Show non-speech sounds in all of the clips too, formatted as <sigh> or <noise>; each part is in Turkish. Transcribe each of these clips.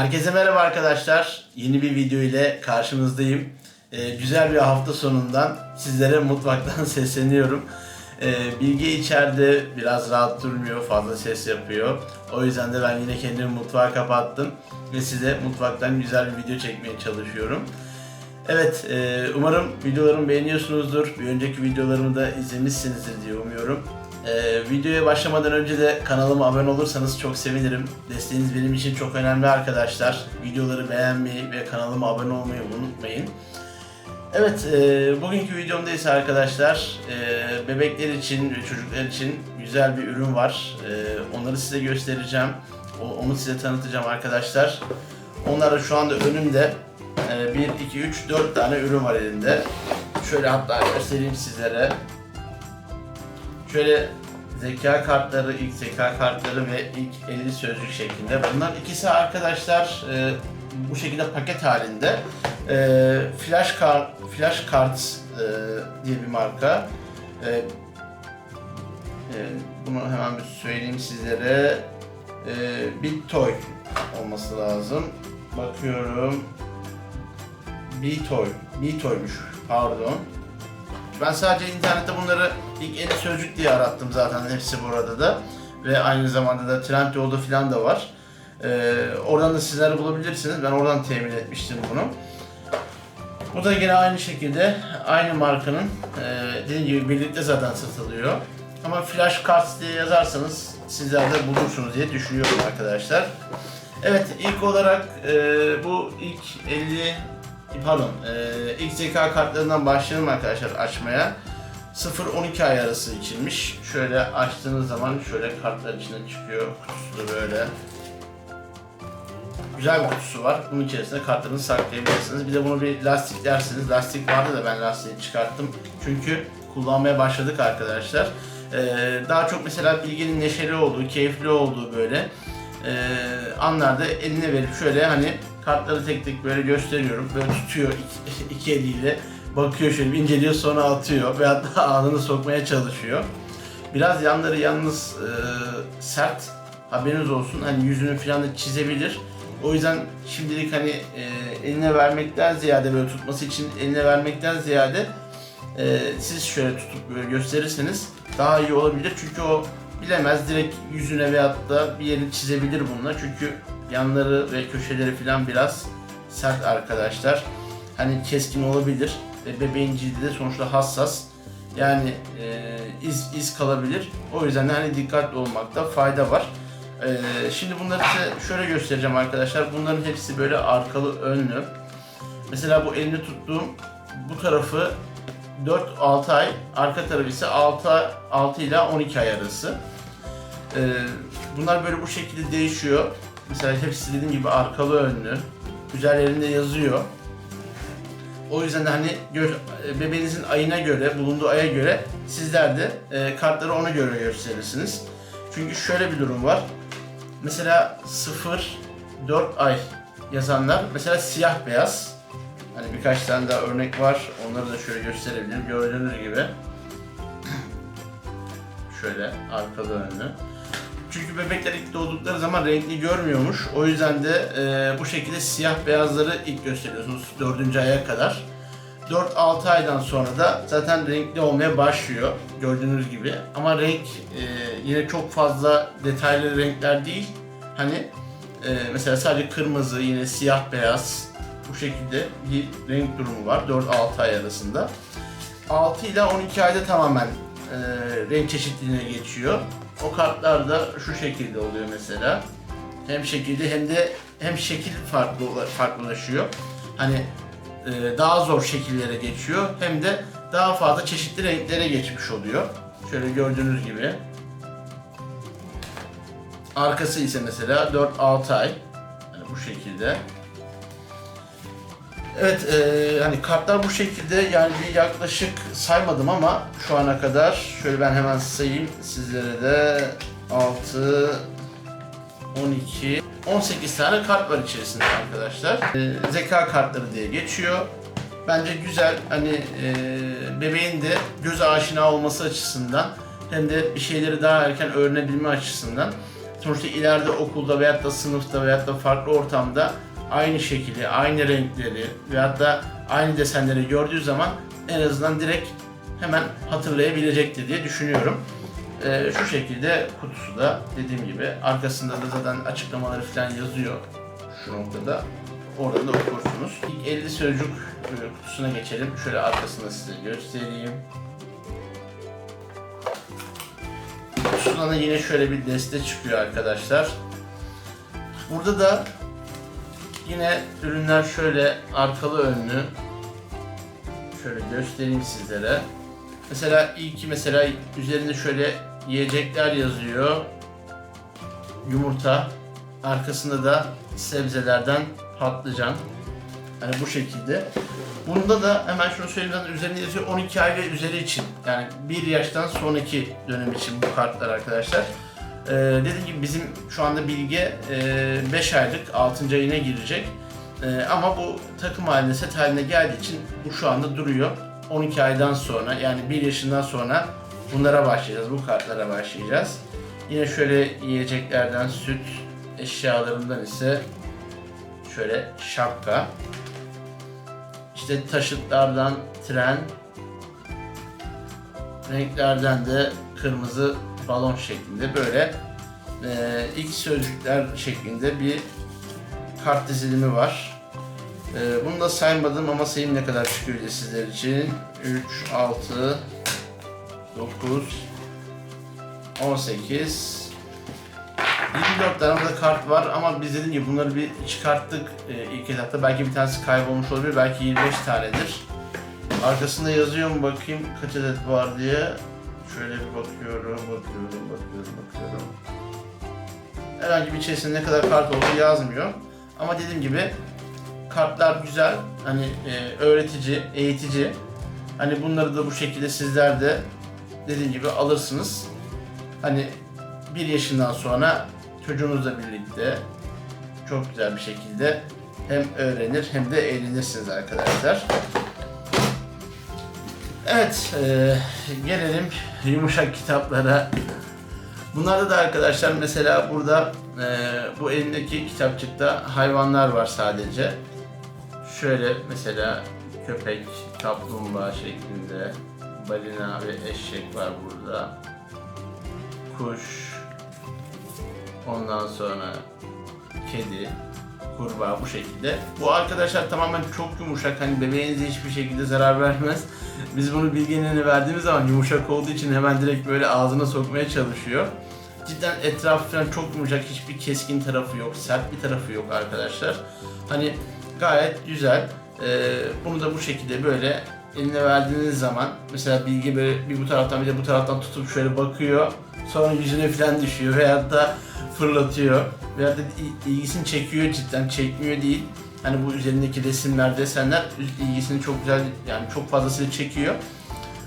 Herkese merhaba arkadaşlar. Yeni bir video ile karşınızdayım. Ee, güzel bir hafta sonundan sizlere mutfaktan <laughs> sesleniyorum. Ee, Bilge içeride biraz rahat durmuyor, fazla ses yapıyor. O yüzden de ben yine kendimi mutfağa kapattım ve size mutfaktan güzel bir video çekmeye çalışıyorum. Evet, e, umarım videolarımı beğeniyorsunuzdur. Bir önceki videolarımı da izlemişsinizdir diye umuyorum. E, videoya başlamadan önce de kanalıma abone olursanız çok sevinirim. Desteğiniz benim için çok önemli arkadaşlar. Videoları beğenmeyi ve kanalıma abone olmayı unutmayın. Evet, e, bugünkü videomda ise arkadaşlar e, bebekler için ve çocuklar için güzel bir ürün var. E, onları size göstereceğim. O- onu size tanıtacağım arkadaşlar. Onlar da şu anda önümde. 1, 2, 3, 4 tane ürün var elinde. Şöyle hatta göstereyim sizlere. Şöyle zeka kartları, ilk zeka kartları ve ilk 50 sözcük şeklinde. Bunlar ikisi arkadaşlar e, bu şekilde paket halinde. E, flash kart, flash cards e, diye bir marka. E, e, bunu hemen bir söyleyeyim sizlere. E, Bittoy olması lazım. Bakıyorum. Bitoy. Bitoymuş. Pardon. Ben sadece internette bunları ilk 50 sözcük diye arattım zaten hepsi burada da. Ve aynı zamanda da Trendyol'da falan da var. Ee, oradan da sizler bulabilirsiniz. Ben oradan temin etmiştim bunu. Bu da yine aynı şekilde aynı markanın e, dediğim gibi birlikte zaten satılıyor. Ama Flash Cards diye yazarsanız sizler de bulursunuz diye düşünüyorum arkadaşlar. Evet ilk olarak e, bu ilk 50 pardon e, zeka kartlarından başlayalım arkadaşlar açmaya. 0-12 ay arası içinmiş. Şöyle açtığınız zaman şöyle kartlar içinden çıkıyor. Kutusu da böyle. Güzel bir kutusu var. Bunun içerisinde kartlarınızı saklayabilirsiniz. Bir de bunu bir lastiklersiniz. Lastik vardı da ben lastiği çıkarttım. Çünkü kullanmaya başladık arkadaşlar. Ee, daha çok mesela bilginin neşeli olduğu, keyifli olduğu böyle e, anlarda eline verip şöyle hani kartları tek tek böyle gösteriyorum. Böyle tutuyor iki, <laughs> iki eliyle. Bakıyor şöyle inceliyor sonra atıyor ve hatta <laughs> ağzını sokmaya çalışıyor. Biraz yanları yalnız e, sert haberiniz olsun. Hani yüzünü falan da çizebilir. O yüzden şimdilik hani e, eline vermekten ziyade böyle tutması için eline vermekten ziyade e, siz şöyle tutup böyle gösterirseniz daha iyi olabilir. Çünkü o bilemez direkt yüzüne veyahut da bir yerini çizebilir bununla. Çünkü yanları ve köşeleri falan biraz sert arkadaşlar. Hani keskin olabilir ve bebeğin cildi de sonuçta hassas. Yani e, iz, iz kalabilir. O yüzden de hani dikkatli olmakta fayda var. E, şimdi bunları size şöyle göstereceğim arkadaşlar. Bunların hepsi böyle arkalı önlü. Mesela bu elini tuttuğum bu tarafı 4-6 ay, arka tarafı ise 6, 6 ile 12 ay arası. Ee, bunlar böyle bu şekilde değişiyor. Mesela hepsi dediğim gibi arkalı önlü. Üzerlerinde yazıyor. O yüzden de hani bebeğinizin ayına göre, bulunduğu aya göre sizler de e, kartları ona göre gösterirsiniz. Çünkü şöyle bir durum var. Mesela 0-4 ay yazanlar mesela siyah beyaz. Hani birkaç tane daha örnek var. Onları da şöyle gösterebilirim. Gördüğünüz gibi. şöyle arkalı önlü. Çünkü bebekler ilk doğdukları zaman renkli görmüyormuş. O yüzden de e, bu şekilde siyah beyazları ilk gösteriyorsunuz 4. aya kadar. 4-6 aydan sonra da zaten renkli olmaya başlıyor gördüğünüz gibi. Ama renk e, yine çok fazla detaylı renkler değil. Hani e, mesela sadece kırmızı, yine siyah beyaz bu şekilde bir renk durumu var 4-6 ay arasında. 6 ile 12 ayda tamamen e, renk çeşitliliğine geçiyor. O kartlar da şu şekilde oluyor mesela. Hem şekilde hem de hem şekil farklı farklılaşıyor. Hani e, daha zor şekillere geçiyor hem de daha fazla çeşitli renklere geçmiş oluyor. Şöyle gördüğünüz gibi. Arkası ise mesela 4-6 ay. Yani bu şekilde. Evet, e, hani kartlar bu şekilde yani bir yaklaşık saymadım ama şu ana kadar şöyle ben hemen sayayım sizlere de 6 12 18 tane kart var içerisinde arkadaşlar. E, zeka kartları diye geçiyor. Bence güzel hani e, bebeğin de göz aşina olması açısından hem de bir şeyleri daha erken öğrenebilme açısından sonuçta ileride okulda veyahut da sınıfta veyahut da farklı ortamda aynı şekli, aynı renkleri veyahut da aynı desenleri gördüğü zaman en azından direkt hemen hatırlayabilecektir diye düşünüyorum. Ee, şu şekilde kutusu da dediğim gibi arkasında da zaten açıklamaları falan yazıyor şu noktada. Oradan da okursunuz. İlk 50 sözcük e, kutusuna geçelim. Şöyle arkasını size göstereyim. Kutusundan da yine şöyle bir deste çıkıyor arkadaşlar. Burada da yine ürünler şöyle arkalı önlü. Şöyle göstereyim sizlere. Mesela ilki mesela üzerinde şöyle yiyecekler yazıyor. Yumurta. Arkasında da sebzelerden patlıcan. Yani bu şekilde. Bunda da hemen şunu söyleyeyim üzerinde yazıyor 12 ay üzeri için. Yani bir yaştan sonraki dönem için bu kartlar arkadaşlar. Ee, dediğim gibi bizim şu anda Bilge 5 aylık 6. ayına girecek. Ee, ama bu takım halinde set haline geldiği için bu şu anda duruyor. 12 aydan sonra yani 1 yaşından sonra bunlara başlayacağız. Bu kartlara başlayacağız. Yine şöyle yiyeceklerden süt, eşyalarından ise şöyle şapka. İşte taşıtlardan tren, renklerden de kırmızı balon şeklinde böyle e, ilk sözcükler şeklinde bir kart dizilimi var. E, bunu da saymadım ama sayayım ne kadar çıkıyor sizler için. 3, 6, 9, 18, 24 tane burada kart var ama biz dediğim gibi bunları bir çıkarttık e, ilk etapta. Belki bir tanesi kaybolmuş olabilir, belki 25 tanedir. Arkasında yazıyor mu bakayım kaç adet var diye. Şöyle bir bakıyorum, bakıyorum, bakıyorum, bakıyorum. Herhangi bir içerisinde ne kadar kart olduğu yazmıyor. Ama dediğim gibi kartlar güzel, hani e, öğretici, eğitici. Hani bunları da bu şekilde sizler de dediğim gibi alırsınız. Hani bir yaşından sonra çocuğunuzla birlikte çok güzel bir şekilde hem öğrenir hem de eğlenirsiniz arkadaşlar. Evet, e, gelelim yumuşak kitaplara. Bunlarda da arkadaşlar mesela burada e, bu elimdeki kitapçıkta hayvanlar var sadece. Şöyle mesela köpek, kaplumbağa şeklinde, balina ve eşek var burada. Kuş, ondan sonra kedi, kurbağa bu şekilde. Bu arkadaşlar tamamen çok yumuşak. Hani bebeğinize hiçbir şekilde zarar vermez. Biz bunu bilgilerini verdiğimiz zaman yumuşak olduğu için hemen direkt böyle ağzına sokmaya çalışıyor. Cidden etrafı falan çok yumuşak. Hiçbir keskin tarafı yok. Sert bir tarafı yok arkadaşlar. Hani gayet güzel. Ee, bunu da bu şekilde böyle eline verdiğiniz zaman mesela bilgi böyle bir bu taraftan bir de bu taraftan tutup şöyle bakıyor. Sonra yüzüne falan düşüyor veyahut da fırlatıyor. Veyahut da il- ilgisini çekiyor cidden çekmiyor değil. Hani bu üzerindeki resimler, desenler ilgisini çok güzel yani çok fazlasıyla çekiyor.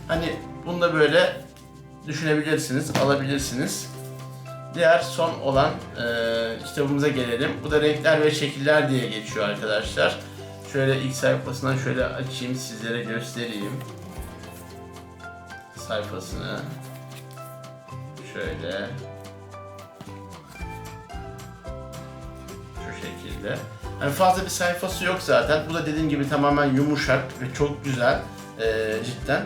Hani bunu da böyle düşünebilirsiniz, alabilirsiniz. Diğer son olan e, kitabımıza gelelim. Bu da renkler ve şekiller diye geçiyor arkadaşlar. Şöyle ilk sayfasından şöyle açayım sizlere göstereyim. Sayfasını. Şöyle. Şekilde. Hani fazla bir sayfası yok zaten. Bu da dediğim gibi tamamen yumuşak ve çok güzel. e, cidden.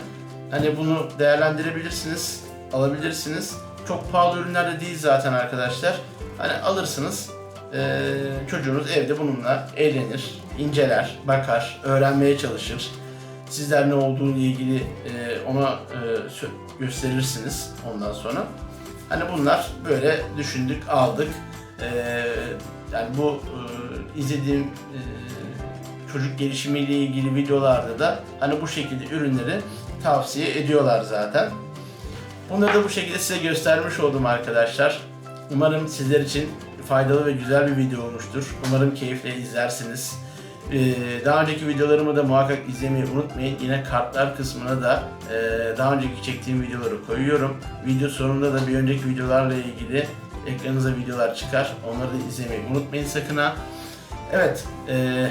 Hani bunu değerlendirebilirsiniz, alabilirsiniz. Çok pahalı ürünler de değil zaten arkadaşlar. Hani alırsınız, e, çocuğunuz evde bununla eğlenir, inceler, bakar, öğrenmeye çalışır. Sizler ne olduğu ile ilgili e, ona e, gösterirsiniz ondan sonra. Hani bunlar böyle düşündük, aldık. E, yani bu e, izlediğim e, çocuk gelişimiyle ilgili videolarda da hani bu şekilde ürünleri tavsiye ediyorlar zaten. Bunları da bu şekilde size göstermiş oldum arkadaşlar. Umarım sizler için faydalı ve güzel bir video olmuştur. Umarım keyifle izlersiniz. Ee, daha önceki videolarımı da muhakkak izlemeyi unutmayın. Yine kartlar kısmına da e, daha önceki çektiğim videoları koyuyorum. Video sonunda da bir önceki videolarla ilgili ekranınıza videolar çıkar. Onları da izlemeyi unutmayın sakın ha. Evet, e,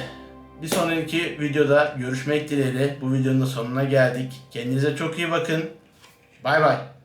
bir sonraki videoda görüşmek dileğiyle bu videonun da sonuna geldik. Kendinize çok iyi bakın. Bay bay.